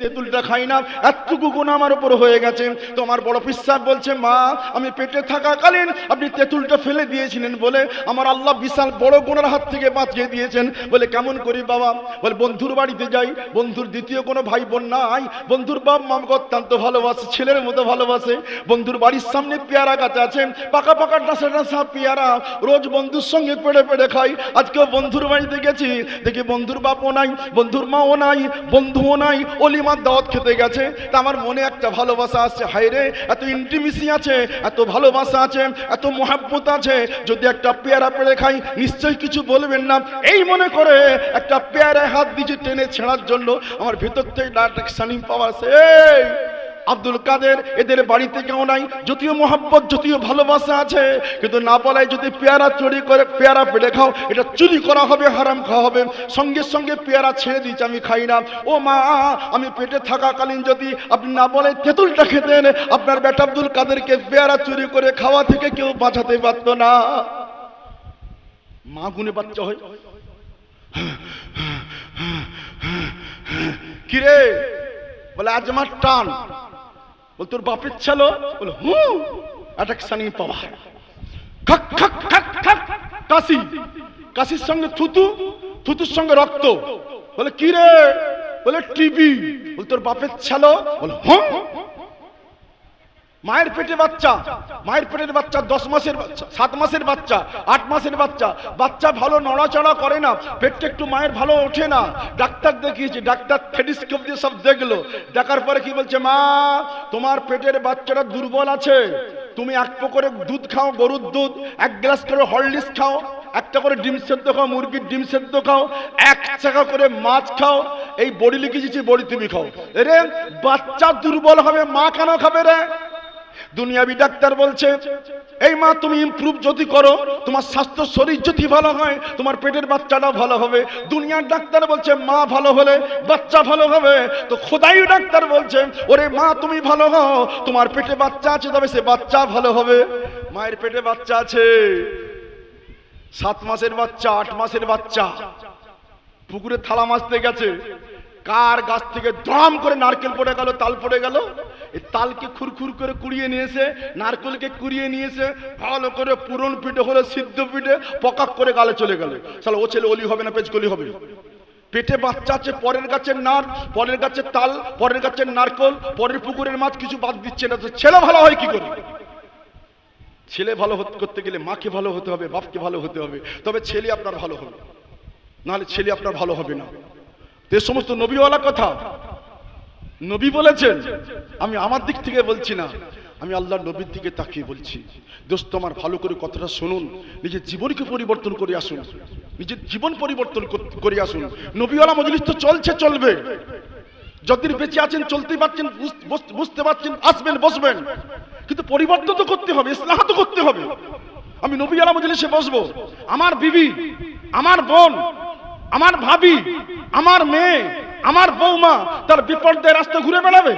তেঁতুলটা খাই না, এতটুকু গুণ আমার উপর হয়ে গেছে। তো আমার বড় পিসাব বলছে, মা, আমি পেটে থাকাকালীন আপনি তেঁতুলটা ফেলে দিয়েছিলেন বলে আমার আল্লাহ বিশাল বড় গুণের হাত থেকে বাঁচিয়ে দিয়েছেন। বলে, কেমন করি বাবা? বলে, বন্ধুর বাড়িতে যাই। বন্ধুর দ্বিতীয় কোনো ভাই বোন নাই। বন্ধুর বাপ মামকে অত্যন্ত ভালোবাসে, ছেলের মতো ভালোবাসে। বন্ধুর বাড়ির সামনে পেয়ারা গাছ আছে, পাকা পাকা ডাসা ডাসা পেয়ারা। রোজ বন্ধুর সঙ্গে পেড়ে পেড়ে খাই। আজকেও বন্ধুর বাড়িতে গেছি। দেখি বন্ধুর বাপও নাই, বন্ধুর মাও নাই, বন্ধুও নাই অলিমার দাওয়াত খেতে গেছে, তা আমার মনে একটা ভালোবাসা আসছে হাইরে এত ইন্টিমিসি আছে, এত ভালোবাসা আছে, এত মহাব্বত আছে। যদি একটা পেয়ারা পেড়ে খাই, নিশ্চয়ই কিছু বলবেন না। এই মনে করে একটা পেয়ারায় হাত দিয়ে টেনে ছেঁড়ার জন্য আমার ভেতর থেকে ডাইরেক্ট সানিং পাওয়া সেই আব্দুল কাদের এদের বাড়িতে কেউ নাই, যদিও মোহাব্বত, যদিও ভালোবাসা আছে, কিন্তু না বলায় যদি পেয়ারা চুরি করে, পেয়ারা পেড়ে খাও, এটা চুরি করা হবে, হারাম খাওয়া হবে। সঙ্গে সঙ্গে পেয়ারা ছেড়ে দিচ্ছে আমি খাই না। ও মা, আমি পেটে থাকাকালীন যদি আপনি না বলে তেঁতুলটা খেতেন আপনার বেটা আব্দুল কাদেরকে পেয়ারা চুরি করে খাওয়া থেকে কেউ বাঁচাতে পারত না। মা গুনে বাচ্চা হয়। কিরে বলে, আজ আমার টান। বল, তোর বাপের ছেলে? বল, হু অ্যাট্রাকশন পাওয়ার খক খক খক খক কাশি। কাশির সঙ্গে থুতু, থুতুর সঙ্গে রক্ত। বলে, কি রে? বলে টিবি বল, তোর বাপের ছেলে? বল হ্যাঁ মায়ের পেটে বাচ্চা, মায়ের পেটের বাচ্চা, দশ মাসের বাচ্চা, সাত মাসের বাচ্চা, আট মাসের বাচ্চা। বাচ্চা ভালো নড়াচড়া করে না, পেটটা একটু মায়ের ভালো ওঠে না। ডাক্তার দেখিয়েছে, ডাক্তার থেডিস্কোপ দিয়ে সব দেখল। দেখার পরে কি বলছে, মা, তোমার পেটের বাচ্চাটা দুর্বল আছে। তুমি এক করে দুধ খাও, গরুর দুধ, এক গ্লাস করে হরলিক্স খাও, একটা করে ডিম সেদ্ধ খাও, মুরগির ডিম সেদ্ধ খাও, এক চাকা করে মাছ খাও, এই বড়ি লিখে দিচ্ছি বড়ি তুমি খাও। রে বাচ্চা দুর্বল হবে, মা কেন খাবে রে? দুনিয়াবি ডাক্তার বলছে, এই মা, তুমি ইমপ্রুভ যদি করো, তোমার স্বাস্থ্য শরীর যদি ভালো হয়, তোমার পেটের বাচ্চাটা ভালো হবে। দুনিয়ার ডাক্তার বলছে, মা, ভালো হলে বাচ্চা ভালো হবে। তো খোদাই ডাক্তার বলছে, ওরে মা, তুমি ভালো হও, তোমার পেটে বাচ্চা আছে, তবে সে বাচ্চা ভালো হবে। মায়ের পেটে বাচ্চা আছে। সাত মাসের বাচ্চা, আট মাসের বাচ্চা। পুকুরে থালা মাছতে গেছে। কার গাছ থেকে দ্রাম করে নারকেল পড়ে গেল, তাল পড়ে গেল? তালকে খুরখুর করে কুড়িয়ে নিয়েছে, নারকেলকে কুড়িয়ে নিয়েছে, ভালো করে পুরন পিঠে হলে সিদ্ধ পিঠে পকাক করে গালে চলে গেল। তাহলে ও ছেলে অলি হবে না পেজকলি হবে? পেটে বাচ্চা আছে, পরের গাছের নার, পরের গাছের তাল, পরের গাছের নারকল, পরের পুকুরের মাছ কিছু বাদ দিচ্ছে না, তো ছেলে ভালো হয় কি করে? ছেলে ভালো করতে গেলে মাকে ভালো হতে হবে, বাপকে ভালো হতে হবে, তবে ছেলে আপনার ভালো হবে। নাহলে ছেলে আপনার ভালো হবে না। এ সমস্ত নবীওয়ালা কথা নবী বলেছেন, আমি আমার দিক থেকে বলছি না, আমি আল্লাহ নবীর দিকে তাকিয়ে বলছি। দোস্ত, আমার ভালো করে কথাটা শুনুন, নিজের জীবনকে পরিবর্তন করে আসুন, নিজের জীবন পরিবর্তন কর- আসুন। নবীওয়ালা মজলিস তো চলছে, চলবে। যতদিন বেঁচে আছেন চলতে পারছেন, বুঝ- বুঝ- বুঝতে পারছেন, আসবেন, বসবেন। কিন্তু পরিবর্তন তো করতে হবে, ইসলাহ তো করতে হবে। আমি নবী মজলিসে বসবো। আমার বিবি, আমার বোন আমার ভাবি, আমার মেয়ে, আমার বৌমা, তার বিপর্যয় রাস্তা ঘুরে বেড়াবে।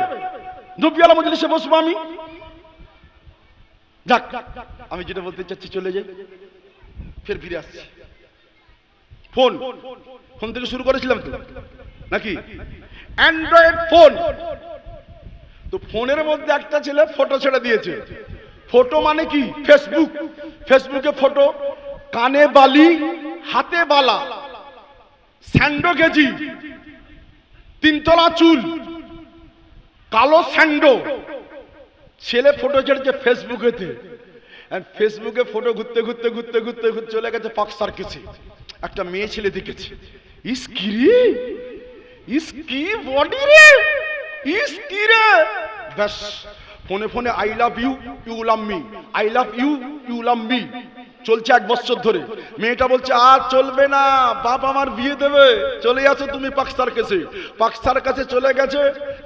নবী আলা মজলিসে বসবো আমি। যাক, আমি যেটা বলতে চাচ্ছি, চলে যাই। ফের ফিরে আসছি। ফোন। ফোন থেকে শুরু করেছিলাম তো। নাকি? Android phone. তো ফোনের মধ্যে একটা ছেলে ফটো ছেড়ে দিয়েছে। ফটো মানে কি? ফেসবুক ফেসবুকে ফটো। কানে বালি, হাতে বালা। স্যান্ডো কেজি, তিনতলা চুল, কালো স্যান্ডো। ছেলে ফটো ছেড়েছে ফেসবুকেতে ফেসবুকে ফটো ঘুরতে ঘুরতে ঘুরতে ঘুরতে ঘুরতে চলে গেছে পাক সার্কেসে একটা মেয়ে ছেলে দেখেছে। ইস কি রে? ইস কি বডি রে? ইস কি রে? ব্যাস, ফোনে ফোনে I love you you love me I love you you love me চলছে এক বছর ধরে। মেয়েটা বলছে, আর চলবে না, বাপ আমার বিয়ে দেবে। চলে আসো তুমি পাকস্তার কাছে পাকস্তার কাছে চলে গেছে,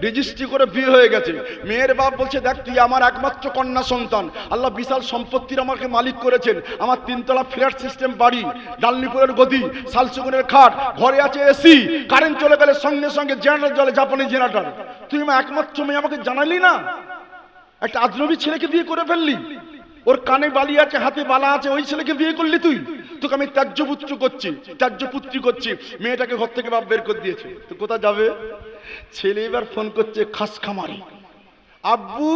রেজিস্ট্রি করে বিয়ে হয়ে গেছে। মেয়ের বাপ বলছে, দেখ, তুই আমার একমাত্র কন্যা সন্তান। আল্লাহ বিশাল সম্পত্তির আমাকে মালিক করেছেন। আমার তিনতলা ফ্ল্যাট সিস্টেম, বাড়ি ডালনিপুরের গদি, শালসুগুনের খাট, ঘরে আছে এসি কারেন্ট চলে গেলে সঙ্গে সঙ্গে জেনারেটর জলে জাপানি জেনারেটর। তুই আমার একমাত্র মেয়ে, আমাকে জানালি না? একটা আজনবী ছেলেকে বিয়ে করে ফেললি? ওর কানে বালি আছে, হাতে বালা আছে, ওই ছেলেকে বিয়ে করলি তুই? তোকে আমি ত্যায্য পুত্র করছি, ত্যায্য পুত্রী করছি, মেয়েটাকে ঘর থেকে বাপ বের করে দিয়েছে। তো কোথা যাবে? ছেলে এবার ফোন করছে, খাস খামারি। আব্বু,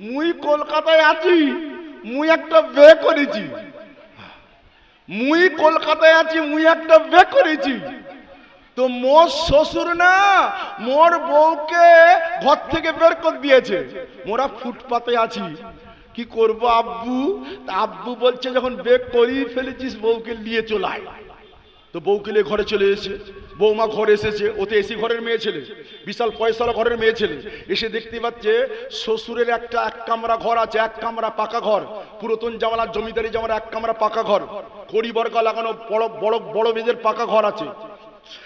মুই কলকাতায় আছি, মুই একটা বে করেছি। মুই কলকাতায় আছি, মুই একটা বে করেছি। তো মোর শ্বশুর না, মোর বউকে ঘর থেকে বের করে দিয়েছে। মোরা ফুটপাতে আছি। কি করব আব্বু? আব্বু বলছে, যখন বের করিয়ে ফেলেছিস, বউকে নিয়ে চলে আয়। তো বউকে নিয়ে ঘরে চলে এসেছে বৌমা ঘরে এসেছে ওতে এসি ঘরের মেয়ে ছেলে, বিশাল পয়সালা ঘরের মেয়ে ছেলে। এসে দেখতে পাচ্ছে, শ্বশুরের একটা এক কামরা ঘর আছে, এক কামরা পাকা ঘর। পুরাতন জামালার জমিদারি জামার এক কামরা পাকা ঘর। কড়ি বর্গা লাগানো বড় বড় বড় মেয়েদের পাকা ঘর আছে।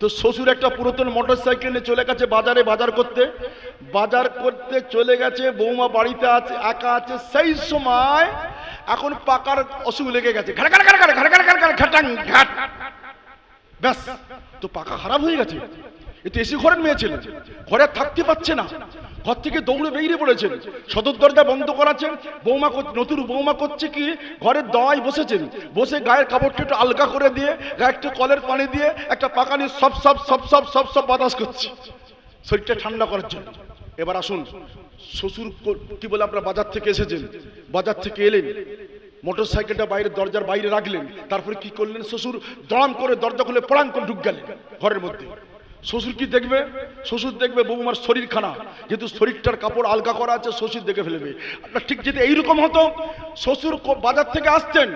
তো শ্বশুর একটা পুরাতন মোটর সাইকেলে নিয়ে চলে গেছে বাজারে বাজার করতে। বাজার করতে চলে গেছে, বৌমা বাড়িতে আছে, একা আছে। সেই সময় এখন পাকার অসুখ লেগে গেছে। ব্যাস, তো পাকা খারাপ হয়ে গেছে। এ তো এসি ঘরের মেয়ে ছিল। ঘরে থাকতে পারছে না। ঘর থেকে দৌড়ে বেরিয়ে পড়েছেন। সদর দরজা বন্ধ করাচ্ছেন। বৌমা নতুন বৌমা করছে কি? ঘরের দাওয়ায় বসেছেন। বসে গায়ের কাপড়টা একটু আলগা করে দিয়ে গায়ে একটু কলের পানি দিয়ে, একটা পাকানি সব সব সব সব সব সব বাতাস করছে। শরীরটা ঠান্ডা করার জন্য। এবার আসুন, শ্বশুর কি বলে আপনারা বাজার থেকে এসেছেন? বাজার থেকে এলেন মোটর সাইকেলটা বাইরে দরজার বাইরে রাখলেন। তারপরে কি করলেন? শ্বশুর দড়াম করে দরজা খুলে পড়াং করে ঢুক গেলেন ঘরের মধ্যে। শ্বশুর কি দেখবে? শ্বশুর দেখবে বৌমার শরীর খানা যেহেতু শরীরটার কাপড় আলগা করা আছে, শ্বশুর দেখে ফেলবে। আপনার ঠিক যদি এইরকম হতো, শ্বশুর বাজার থেকে আসতেন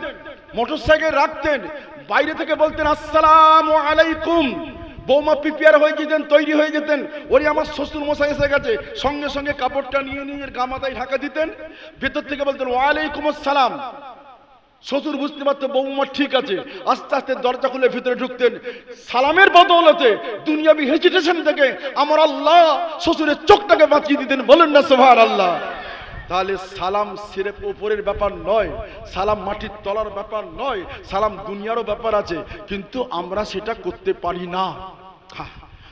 মোটর সাইকেল রাখতেন, বাইরে থেকে বলতেন, আসসালাম আলাইকুম। বৌমা প্রিপেয়ার হয়ে যেতেন, তৈরি হয়ে যেতেন। ওরে আমার শ্বশুর মশাই এসে গেছে, সঙ্গে সঙ্গে কাপড়টা নিয়ে নিয়ে গামাতায় ঢাকা দিতেন। ভেতর থেকে বলতেন, ওয়ালাইকুম আসসালাম। শ্বশুর বুঝতে পারতো, বৌমা ঠিক আছে। আস্তে আস্তে দরজা খুলে ভিতরে ঢুকতেন। সালামের বদৌলতে দুনিয়াবি হেজিটেশন থেকে আমার আল্লাহ শ্বশুরের চোখটাকে বাঁচিয়ে দিতেন। বলেন না সোভার আল্লাহ তাহলে সালাম সিরেপ উপরের ব্যাপার নয়, সালাম মাটির তলার ব্যাপার নয়, সালাম দুনিয়ারও ব্যাপার আছে। কিন্তু আমরা সেটা করতে পারি না।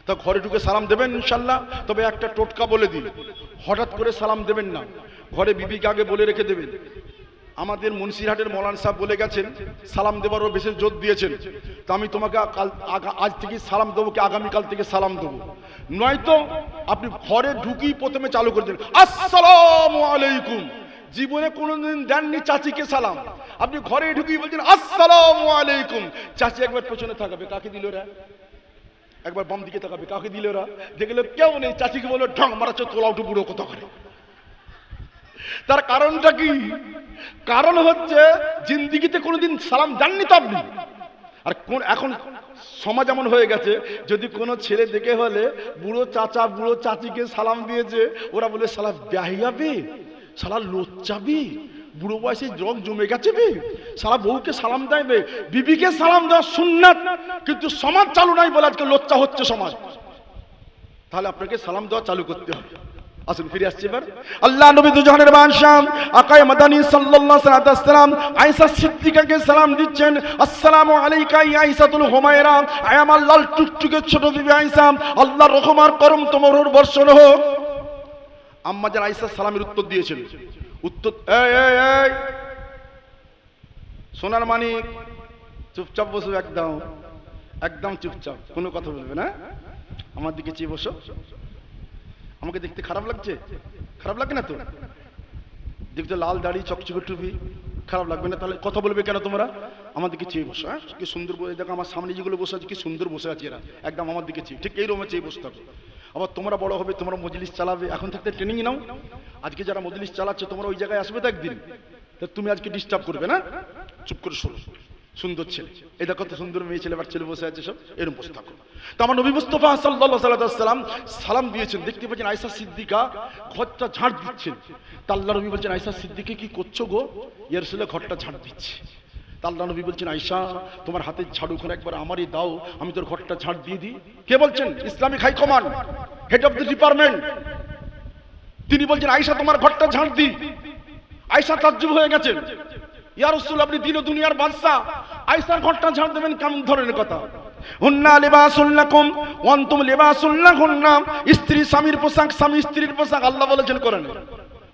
তা ঘরে ঢুকে সালাম দেবেন ইনশাল্লাহ, তবে একটা টোটকা বলে দিই। হঠাৎ করে সালাম দেবেন না। ঘরে বিবিকে আগে বলে রেখে দেবেন। আমাদের মুন্সিরহাটের মৌলান সাহেব বলে গেছেন, সালাম দেবারও বিশেষ জোর দিয়েছেন। তা আমি তোমাকে কাল আজ থেকে সালাম দেবো কি আগামীকাল থেকে সালাম দেবো? নয়তো আপনি ঘরে ঢুকি প্রথমে চালু করে দেন আসসালাম আলাইকুম। জীবনে কোনোদিন দেননি চাচিকে সালাম। আপনি ঘরে ঢুকি বলছেন, আসসালাম আলাইকুম। চাচি একবার পেছনে থাকাবে, কাকে দিল রা একবার বাম দিকে তাকাবে, কাকে দিল ওরা? দেখলে কেউ নেই, চাচিকে বলল ঢং মারাচ্ছে তোলা উঠে বুড়ো কোথা করে। তার কারণটা কি? কারণ হচ্ছে জিন্দিগিতে কোনোদিন সালাম জাননি তো আপনি। আর কোন এখন সমাজ এমন হয়ে গেছে, যদি কোনো ছেলে দেখে হলে বুড়ো চাচা, বুড়ো চাচিকে সালাম দিয়েছে, ওরা বলে, সালা ব্যাহিয়াবে সালা লোচ্চাবি বুড়ো বয়সে রং জমে গেছে বে? সালা বউকে সালাম দেবে বিবিকে সালাম দেওয়া সুন্নাত, কিন্তু সমাজ চালু নাই বলে আজকে লোচ্চা হচ্ছে সমাজ। তাহলে আপনাকে সালাম দেওয়া চালু করতে হবে। আসুন, ফিরে আসছি এবার। আল্লাহ নবী দুজনের বাদশাহ আকায় মাদানী সাল্লাল্লাহু আলাইহি ওয়াসাল্লাম, আয়েশা সিদ্দিকাকে সালাম দিচ্ছেন, আসসালামু আলাইকা ইয়া আয়েশাতুল হুমায়রা, আয় আমার লাল টুকটুকে ছোট বিবি আয়েশা, আল্লাহর রহমার করম তোমার উপর বর্ষণ হোক। আম্মা যান আয়েশা সালামের উত্তর দিয়েছেন, উত্তর এই এই এই, সোনার মানিক, চুপচাপ বসো একদম একদম চুপচাপ, কোনো কথা বলবে না, আমার দিকে চেয়ে বসো। আমাকে দেখতে খারাপ লাগছে? খারাপ লাগে না তো? দেখতে লাল দাড়ি, চকচকে টুপি, খারাপ লাগবে না? তাহলে কথা বলবে কেন তোমরা? আমার দিকে চেয়ে বসো হ্যাঁ? কি সুন্দর বসে, দেখো আমার সামনে যেগুলো বসে আছে, কি সুন্দর বসে আছে এরা। একদম আমার দিকে চেয়ে, ঠিক এইরকম চেয়ে বসে থাকো। আবার তোমরা বড় হবে, তোমরা মজলিস চালাবে, এখন থাকতে ট্রেনিং নাও। আজকে যারা মজলিস চালাচ্ছে, তোমরা ওই জায়গায় আসবে তো একদিন। তুমি আজকে ডিস্টার্ব করবে না? চুপ করে শোনো। সুন্দর ছেলে। দেখো কত সুন্দর মেয়ে ছেলে বা ছেলে বসে আছে সব। এরকম বসে থাকো। তো আমার নবী মুস্তফা সাল্লাল্লাহু সাল্লাম সালাম দিয়েছেন। দেখতে পাচ্ছেন আয়েশা সিদ্দিকা ঘরটা ঝাড় দিচ্ছেন। তা আল্লাহ নবী বলছেন, আয়েশা সিদ্দিকে কি করছ গো? ইয়ার সাথে ঘরটা ঝাড় দিচ্ছে। তা আল্লাহ নবী বলছেন আয়সা তোমার হাতের ঝাড়ুখানে একবার আমারই দাও। আমি তোর ঘরটা ঝাড় দিয়ে দিই। কে বলছেন? Islamic high command, head of the department. তিনি বলছেন আয়সা তোমার ঘরটা ঝাড় দিই। আয়সা তাজ্জুব হয়ে গেছেন ইয়া রাসূল আপনি দিন দুনিয়ার বাদশা আয়সার ঘরটা ঝাড় দেবেন, কেমন ধরনের কথা? হুন্না লিবাসুল লাকুম, ওয়া আনতুম লিবাসুল লাহুন্না। স্ত্রী, স্বামীর পোশাক, স্বামী স্ত্রীর পোশাক, আল্লাহ বলেছেন করেন।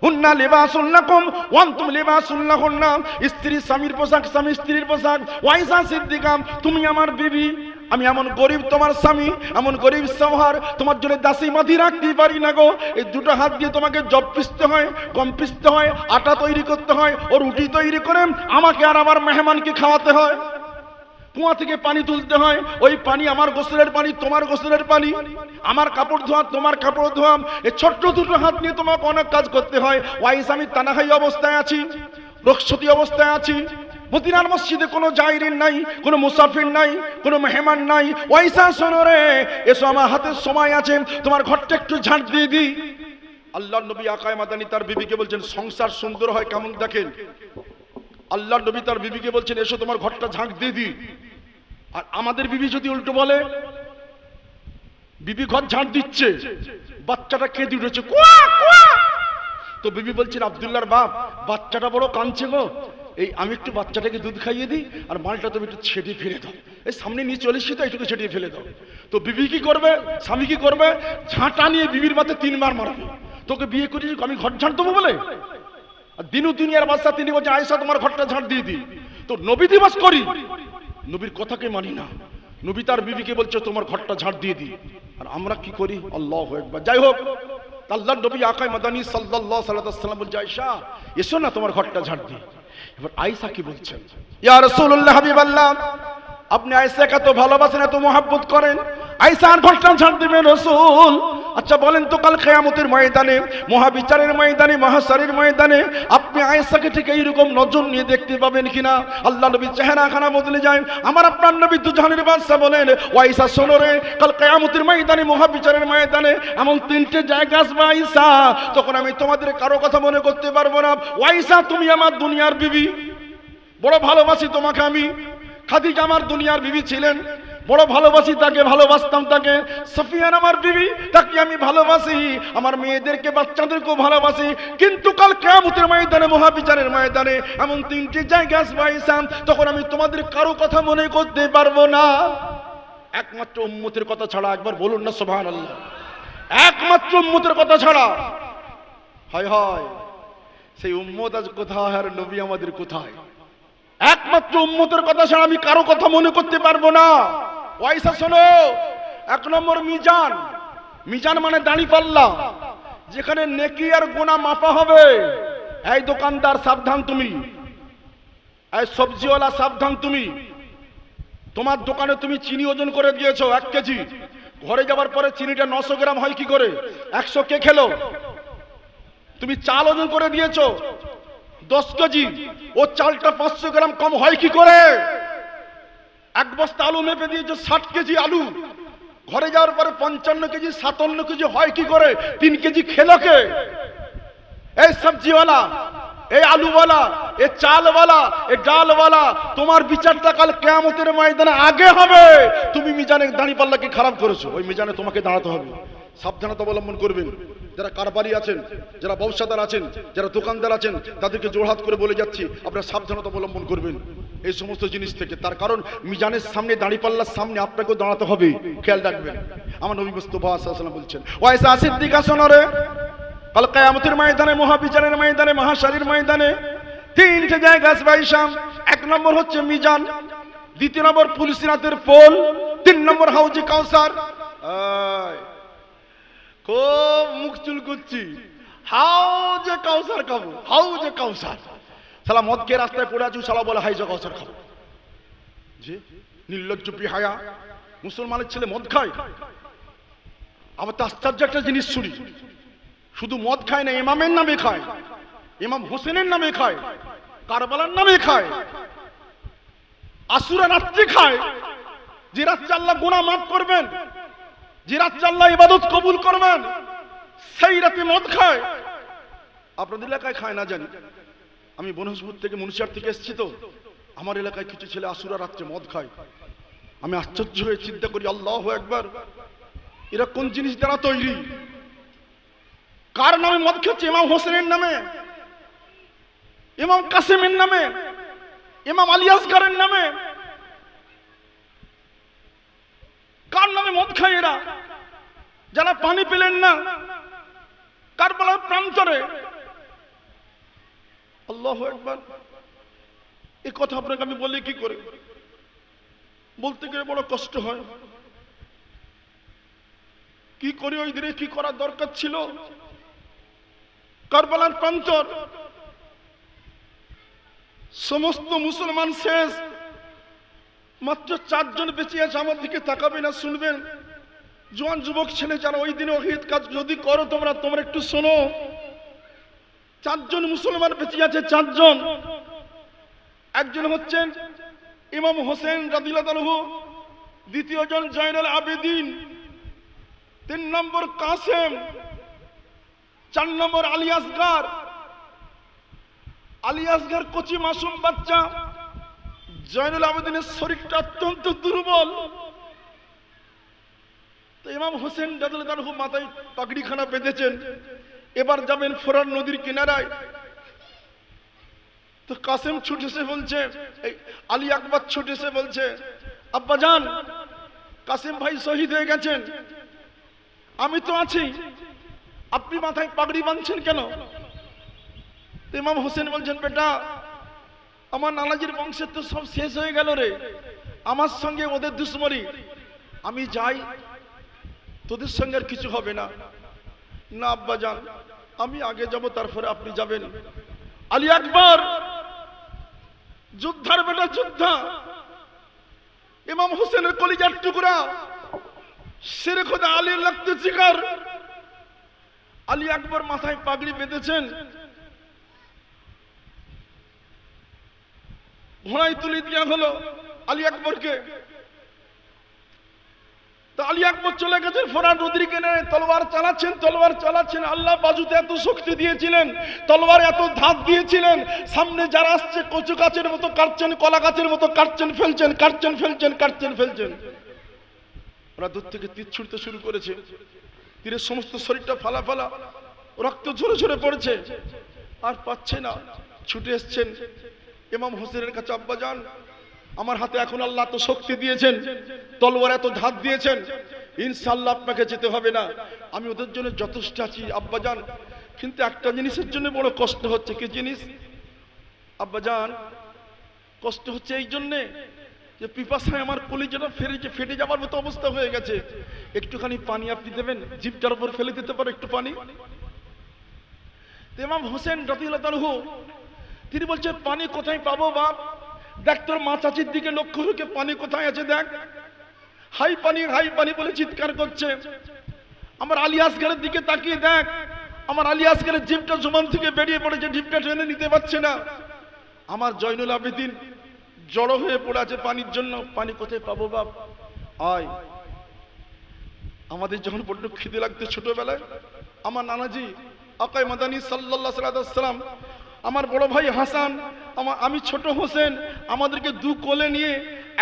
হুন্না লিবাসুল লাকুম, ওয়া আনতুম লিবাসুল লাহুন্না। স্ত্রী, স্বামীর পোশাক, স্বামী স্ত্রীর পোশাক। ওয়াইসা সিদ্দিকাম, তুমি আমার বিবি। আমি এমন গরিব তোমার স্বামী, এমন গরিব সহার তোমার জন্য দাসী মাধি রাখতেই পারি না গো। এই দুটো হাত দিয়ে তোমাকে জব পিসতে হয় কম পিসতে হয়, আটা তৈরি করতে হয়, ও রুটি তৈরি করে আমাকে আর আমার মেহমানকে খাওয়াতে হয়। কুয়া থেকে পানি তুলতে হয়, ওই পানি আমার গোসলের পানি, তোমার গোসলের পানি। আমার কাপড় ধোয়া, তোমার কাপড় ধোয়া এই ছোট্ট দুটো হাত নিয়ে তোমাকে অনেক কাজ করতে হয়। ওয়াইস আমি তানাহাই অবস্থায় আছি রক্ষতি অবস্থায় আছি। মদিনার মসজিদে কোনো জাইরিন নাই, কোনো মুসাফির নাই, কোনো মেহমান নাই। ওয়াইসা, শোনো রে, এসো, আমার হাতের সময় আছে, তোমার ঘরটা একটু ঝাঁট দিয়ে দিই। আল্লাহ নবী আকায় মাদানি তার বিবিকে বলছেন, সংসার সুন্দর হয়, কেমন দেখেন? আল্লাহ নবী তার বিবিকে বলছেন, এসো, তোমার ঘরটা ঝাঁক দিয়ে দিই। আর আমাদের বিবি যদি উল্টো বলে, বিবি ঘর ঝাঁট দিচ্ছে, বাচ্চাটা কেঁদে উঠেছে তো বিবি বলছেন, আবদুল্লাহর বাপ, বাচ্চাটা বড় কাঁদছে গো। এই, আমি একটু বাচ্চাটাকে দুধ খাইয়ে দিই, আর মালটা তুমি একটু ছেটিয়ে ফেলে দাও। এই, সামনে নিয়ে চলে এসছি তো, এইটুকু ছেটিয়ে ফেলে দাও। তো বিবি কি করবে? স্বামী কি করবে? ঝাঁটা নিয়ে বিবির মাথে তিনবার মারবে। তোকে বিয়ে করেছি আমি ঘর ঝাঁট দেবো বলে? আর দিনু দুনিয়ার বাচ্চা তিনি বলছেন আয়সা তোমার ঘরটা ঝাঁট দিয়ে দিই। তো নবী দিবস করি। নবীর কথাকে মানি না। নবী তার বিবিকে বলছে, তোমার ঘরটা ঝাড় দিয়ে দিই। আর আমরা কি করি? আল্লাহ একবার যাই হোক আল্লাহ নবী আকাই মাদানী সাল্লাল্লাহু আলাইহি সাল্লাম বলছে, আয়েশা, এসো না তোমার ঘরটা ঝাড় দিই এবার আইসা কি বলছেন, ইয়া রাসূলুল্লাহ হাবিবাল্লাহ, আপনি আইসাকে এত ভালোবাসেন, এত মহাব্বত করেন আয়সা আর ঘটনা ছাড় দিবেন রাসূল। আচ্ছা বলেন তো কাল কিয়ামতের ময়দানে, মহাবিচারের ময়দানে, মহাসারের ময়দানে আপনি আয়েশাকে ঠিক এইরকম নজর নিয়ে দেখতে পাবেন কিনা? আল্লাহ নবী চেহারা খানা বদলে যায়। আমার আপনার নবী দুজাহানের বাদশা বলেন ওয়াইসা শোনো রে, কাল কিয়ামতের ময়দানে, মহাবিচারের ময়দানে এমন তিনটে জায়গা আসবে আয়েশা। তখন আমি তোমাদের কারও কথা মনে করতে পারব না। ওয়াইসা তুমি আমার দুনিয়ার বিবি। বড় ভালোবাসি তোমাকে আমি। খাদিজা আমার দুনিয়ার বিবি ছিলেন। বড় ভালোবাসি তাকে, ভালোবাসতাম তাকে। সফিয়ান আমার বিবি, তাকে আমি ভালোবাসি। আমার মেয়েদেরকে, বাচ্চাদেরকেও ভালোবাসি। কিন্তু কাল কেয়ামতের ময়দানে, মহাবিচারের ময়দানে এমন তিনটি জায়গা আসবে আইসাম তখন আমি তোমাদের কারও কথা মনে করতে পারব না। একমাত্র উম্মতের কথা ছাড়া একবার বলুন না সোভান আল্লাহ একমাত্র উম্মতের কথা ছাড়া। হয় হয়, সেই উম্মত আজ কোথায় আর নবী আমাদের কোথায়? একমাত্র উম্মতের কথা ছাড়া আমি কারও কথা মনে করতে পারব না। পয়সা শোনো, এক নম্বর মিজান। মিজান মানে দাঁড়ি পাল্লা। যেখানে নেকি আর গোনা মাপা হবে, এই দোকানদার সাবধান তুমি। এই সবজিওয়ালা সাবধান তুমি। তোমার দোকানে তুমি চিনি ওজন করে দিয়েছ, এক কেজি। ঘরে যাবার পরে চিনিটা নশো গ্রাম হয় কি করে? একশো কে খেলো? তুমি চাল ওজন করে দিয়েছ, দশ কেজি। ও চালটা পাঁচশো গ্রাম কম হয় কি করে? এক বস্তা আলু মেপে দিয়েছে, ষাট কেজি আলু। ঘরে যাওয়ার পরে পঞ্চান্ন কেজি, সাতান্ন কেজি হয় কি করে? তিন কেজি খেলো কে? এই সবজিওয়ালা, এই আলুওয়ালা এ চালওয়ালা এ ডালওয়ালা, তোমার বিচারটা কাল কেয়ামতের ময়দানে আগে হবে। তুমি মিজানে দাঁড়িপাল্লাকে খারাপ করেছ, ওই মিজানে তোমাকে দাঁড়াতে হবে। সাবধানতা অবলম্বন করবেন। যারা কারবারি আছেন, যারা ব্যবসাদার আছেন, যারা দোকানদার আছেন, তাদেরকে জোড়হাত করে বলে যাচ্ছি, আপনারা সাবধানতা অবলম্বন করবেন। এই সমস্ত জিনিস থেকে। তার কারণ, মিজানের সামনে দাঁড়িয়ে পাল্লার সামনে আপনাকেও দাঁড়াতে হবে। খেয়াল রাখবেন। আমার নবী মুস্তফা বলছেন ওয়াইসা কাল কায়ামতের ময়দানে, মহাবিচারের ময়দানে মহাশালীর ময়দানে তিনটে জায়গা আসবে এক নম্বর হচ্ছে মিজান, দ্বিতীয় নম্বর পুলিশিনাথের পোল, তিন নম্বর হাউজি কাউসার। খুব মুখ চুল করছি। হাউ যে কাউসার খাব হাউ যে কাউসার। সালা মদ খেয়ে রাস্তায় পড়ে আছি সালা বলে হাই যে কাউসার খাব। যে নির্লজ্জ হায়া মুসলমানের ছেলে মদ খায়। আবার আশ্চর্য একটা জিনিস শুনি। শুধু মদ খায় না, ইমামের নামে খায়। ইমাম হোসেনের নামে খায়। কারবালার নামে খায়। আসুরা রাত্রি খায়। যে রাত্রে আল্লাহ গুনাহ মাফ করবেন যে রাত্রে আল্লাহ ইবাদত কবুল করবেন, সেই রাতে মদ খায়। আপনাদের এলাকায় খায় না জানি। আমি বনহসপুর থেকে মুন্সিয়ার থেকে এসেছি তো। আমার এলাকায় কিছু ছেলে আসুরা রাত্রে মদ খায়। আমি আশ্চর্য হয়ে চিন্তা করি, আল্লাহ একবার এরা কোন জিনিস দ্বারা তৈরি? কার নামে মদ খাচ্ছে ইমাম হোসেনের নামে? ইমাম কাসেমের নামে? ইমাম আলিয়াসগারের নামে? কার নামে মদ খায় এরা? যারা পানি পেলেন না, কারবালার প্রান্তরে। আল্লাহ একবার এই কথা আপনাকে আমি বলি কি করে? বলতে গেলে বড় কষ্ট হয়। কি করি ওই দিনে কি করার দরকার ছিল? কারবালার প্রান্তর। সমস্ত মুসলমান শেষ। মাত্র চারজন বেঁচে আছে, আমার দিকে তাকাবে না, শুনবেন? জোয়ান যুবক ছেলে যারা ওই দিনে অহিত কাজ যদি করো তোমরা তোমরা একটু শোনো। চারজন মুসলমান বেঁচে আছে, চারজন। একজন হচ্ছেন ইমাম হোসেন রাদিল্লাহু দ্বিতীয় জন জয়নাল আবেদিন, তিন নম্বর কাসেম, চার নম্বর আলী আসগার। আলী আসগার কচি মাসুম বাচ্চা। জয়নুল আবেদিনের শরীরটা অত্যন্ত দুর্বল। তো ইমাম হোসেন রাদিল্লাহু মাথায় পাগড়িখানা বেঁধেছেন। এবার যাবেন ফোরার নদীর কিনারায়। তো কাসেম ছুটে এসে বলছে আলী আকবর ছুটে এসে বলছে, আব্বা যান কাসেম ভাই শহীদ হয়ে গেছেন। আমি তো আছি। আপনি মাথায় পাগড়ি বাঁধছেন কেন? ইমাম হোসেন বলছেন, বেটা আমার নানাজির বংশের তো সব শেষ হয়ে গেল রে। আমার সঙ্গে ওদের দুশ্মনী। আমি যাই, তোদের সঙ্গে আর কিছু হবে না। না আব্বা যান আমি আগে যাব, তারপরে আপনি যাবেন। আলী আকবর, যুদ্ধার বেটা যোদ্ধা, ইমাম হোসেনের কলিজার টুকরা সেরে খোদা আলীর লাগতে জিগার। আলী আকবর মাথায় পাগড়ি বেঁধেছেন। ঘোড়ায় তুলে দেওয়া হলো আলী আকবরকে। তো আলী আকবর চলে গেছেন ফোরার নদীর কেনে তলোয়ার চালাচ্ছেন তলোয়ার চালাচ্ছেন। আল্লাহ বাজুতে এত শক্তি দিয়েছিলেন, তলোয়ার এত ধাপ দিয়েছিলেন। সামনে যারা আসছে, কচু গাছের মতো কাটছেন, কলা গাছের মতো কাটছেন, ফেলছেন কাটছেন ফেলছেন কাটছেন, ফেলছেন। ওরা দূর থেকে তীর ছুটতে শুরু করেছে। তীরের সমস্ত শরীরটা ফালা ফালা, রক্ত ঝরে ঝরে পড়েছে। আর পাচ্ছে না। ছুটে এসছেন ইমাম হোসেনের কাছে, আব্বা যান আমার হাতে এখন আল্লাহ তো শক্তি দিয়েছেন, তলোয়ার এত ধাত দিয়েছেন ইনশাল্লাহ আপনাকে যেতে হবে না। আমি ওদের জন্য যথেষ্ট আছি, আব্বা যান কিন্তু একটা জিনিসের জন্য বড় কষ্ট হচ্ছে, কি জিনিস? আব্বা যান কষ্ট হচ্ছে এই জন্যে যে পিপাসায় আমার কলিজাটা ফেরেছে ফেটে যাবার মতো অবস্থা হয়ে গেছে। একটুখানি পানি আপনি দেবেন জিপটার উপর ফেলে দিতে পারো একটু পানি? তো ইমাম হোসেন তালহু তিনি বলছে পানি কোথায় পাবো বাপ? দেখ তোর মা চাচির দিকে লক্ষ্য রেখে পানি কোথায় আছে দেখ। হাই পানি হাই পানি বলে চিৎকার করছে। আমার আলিয়াসগারের দিকে তাকিয়ে দেখ। আমার আলিয়াসগারের জিপটা জমান থেকে বেরিয়ে পড়েছে জিপটা টেনে নিতে পারছে না। আমার জয়নুল আবেদিন জড়ো হয়ে পড়ে আছে পানির জন্য। পানি কোথায় পাবো বাপ? আয়। আমাদের যখন বড্ড খিদে লাগতো ছোটবেলায়, আমার নানাজি আকাই মাদানী আলাইহি সাল্লাম আমার বড় ভাই হাসান আমার আমি ছোট হোসেন, আমাদেরকে দু কোলে নিয়ে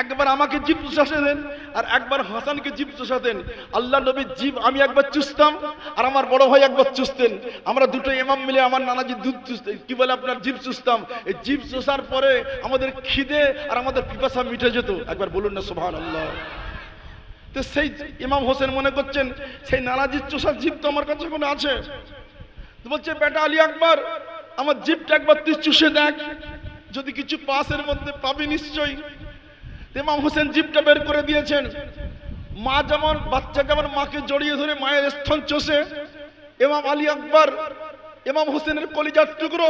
একবার আমাকে জিপ দেন আর একবার হাসানকে জিপ দেন। আল্লাহ নবীর জিপ আমি একবার চুষতাম আর আমার বড় ভাই একবার চুষতেন। আমরা দুটো ইমাম মিলে আমার নানাজি দুধ চুষতেন কি বলে আপনার জিপ চুষতাম। এই জিপ চুষার পরে আমাদের খিদে আর আমাদের পিপাসা মিটে যেত। একবার বলুন না সোভান আল্লাহ তো সেই ইমাম হোসেন মনে করছেন, সেই নানাজির চুষার জীব তো আমার কাছে কোনো আছে। বলছে, বেটা আলী আকবর আমার জিপটা একবার তুই চুষে দেখ। যদি কিছু পাসের মধ্যে পাবি নিশ্চয়ই। ইমাম হোসেন জিপটা বের করে দিয়েছেন। মা যেমন বাচ্চা যেমন মাকে জড়িয়ে ধরে মায়ের স্তন চষে এমাম আলী আকবর এমাম হোসেনের কলিজার টুকরো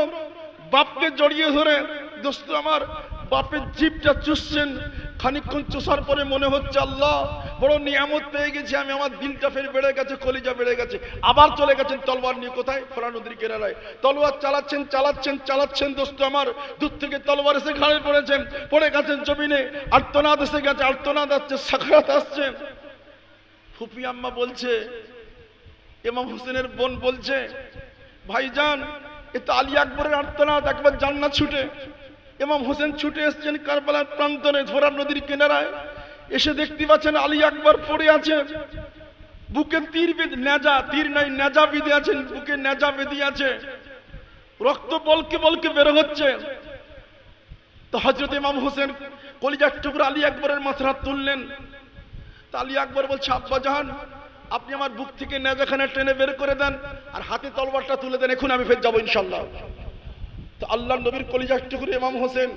বাপকে জড়িয়ে ধরে, দোস্ত আমার, বাপের জিপটা চুষছেন। খানিকক্ষণ চষার পরে মনে হচ্ছে আল্লাহ বড় নিয়ামত পেয়ে গেছি, আমি আমার দিলটা ফের বেড়ে গেছে, কলিজা বেড়ে গেছে। আবার চলে গেছেন তলোয়ার নিয়ে, কোথায়? ফোরা নদীর কেনারায় তলোয়ার চালাচ্ছেন চালাচ্ছেন চালাচ্ছেন, দোস্ত আমার। দূর থেকে তলোয়ার এসে ঘাড়ে পড়েছেন, পড়ে গেছেন জমিনে। আর্তনাদ এসে গেছে, আর্তনাদ আসছে সাকরাত আসছে। ফুপি আম্মা বলছে, ইমাম হোসেনের বোন বলছে, ভাইজান, এ তো আলী আকবরের আর্তনাদ, একবার জান্নাত ছুটে। এমাম হোসেন ছুটে এসছেন কারবালার প্রান্তরে ফোরাব নদীর কিনারায়। এসে দেখতে পাচ্ছেন আলী আকবর পড়ে আছে। বুকে তীর নেজা, তীর নাই, নেজা বেঁধে আছেন, বুকে নেজা বেঁধে আছে। রক্ত বলকে বলকে বের হচ্ছে। তো হজরত ইমাম হোসেন কলিজার টুকরা আলী আকবরের মাথার হাত তুললেন। তা আলী আকবর বলছে, আব্বা জাহান, আপনি আমার বুক থেকে নেজাখানে টেনে বের করে দেন আর হাতে তলবারটা তুলে দেন, এখন আমি ফের যাব ইনশাল্লাহ। তো আল্লাহ নবীর কলিজার টুকরে ইমাম হোসেন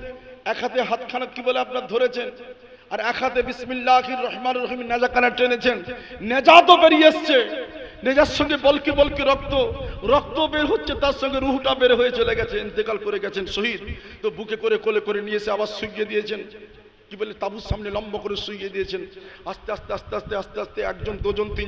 এক হাতে হাতখানা কি বলে আপনার ধরেছেন। আর এক হাতে বিসমিল্লাহ রহমান রহিম নেজাখানা টেনেছেন। নেজা তো বেরিয়ে এসছে। নেজার সঙ্গে বলকে বলকে রক্ত রক্ত বের হচ্ছে, তার সঙ্গে রুহটা বের হয়ে চলে গেছে, ইন্তেকাল করে গেছেন শহীদ। তো বুকে করে কোলে করে নিয়ে এসে আবার শুইয়ে দিয়েছেন। কি বলে, তাবুর সামনে লম্বা করে শুইয়ে দিয়েছেন। আস্তে আস্তে আস্তে আস্তে আস্তে আস্তে, একজন, দুজন, তিন